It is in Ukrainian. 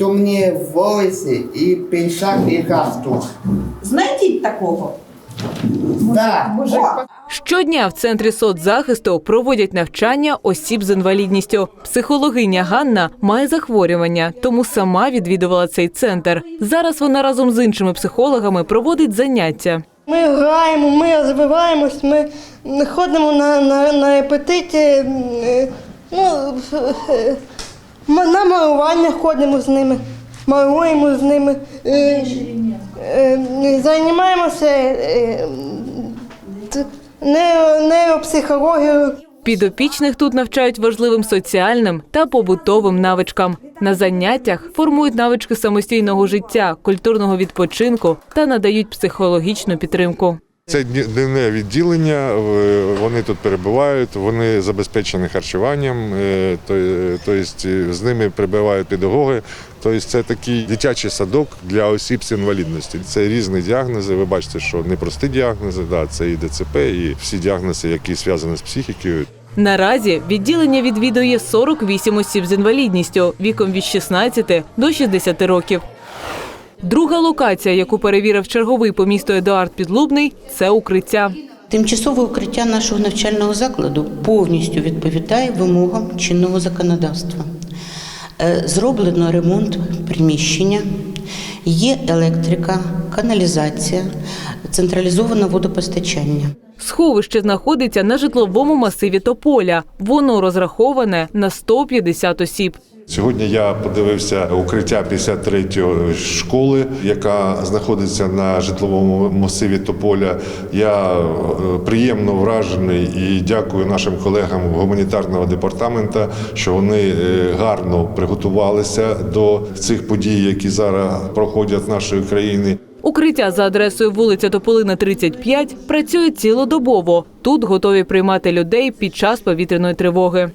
темные волосы и пиджак и галстук. Знайдіть такого. Да. О, Щодня в центрі соцзахисту проводять навчання осіб з інвалідністю. Психологиня Ганна має захворювання, тому сама відвідувала цей центр. Зараз вона разом з іншими психологами проводить заняття. Ми граємо, ми розвиваємось, ми ходимо на, на, на репетиті, е, ну, е, м- на малювання ходимо з ними, малюємо з ними, е, е, займаємося е, т- неро- нейропсихологією. Підопічних тут навчають важливим соціальним та побутовим навичкам. На заняттях формують навички самостійного життя, культурного відпочинку та надають психологічну підтримку. Це дневне відділення. Вони тут перебувають, вони забезпечені харчуванням, е, то- е, тобто з ними прибувають педагоги. Тобто це такий дитячий садок для осіб з інвалідністю. Це різні діагнози. Ви бачите, що не прості діагнози, да, це і ДЦП, і всі діагнози, які зв'язані з психікою. Наразі відділення відвідує 48 осіб з інвалідністю віком від 16 до 60 років. Друга локація, яку перевірив черговий по місту Едуард Підлубний, це укриття. Тимчасове укриття нашого навчального закладу повністю відповідає вимогам чинного законодавства. Е, Зроблено ремонт приміщення, є електрика, каналізація, централізоване водопостачання. Сховище знаходиться на житловому масиві Тополя. Воно розраховане на 150 осіб. Сьогодні я подивився укриття 53-ї школи, яка знаходиться на житловому масиві Тополя. Я е, приємно вражений і дякую нашим колегам гуманітарного департаменту, що вони е, гарно приготувалися до цих подій, які зараз проходять в нашої країни. Укриття за адресою вулиця Тополина, 35 працює цілодобово. Тут готові приймати людей під час повітряної тривоги.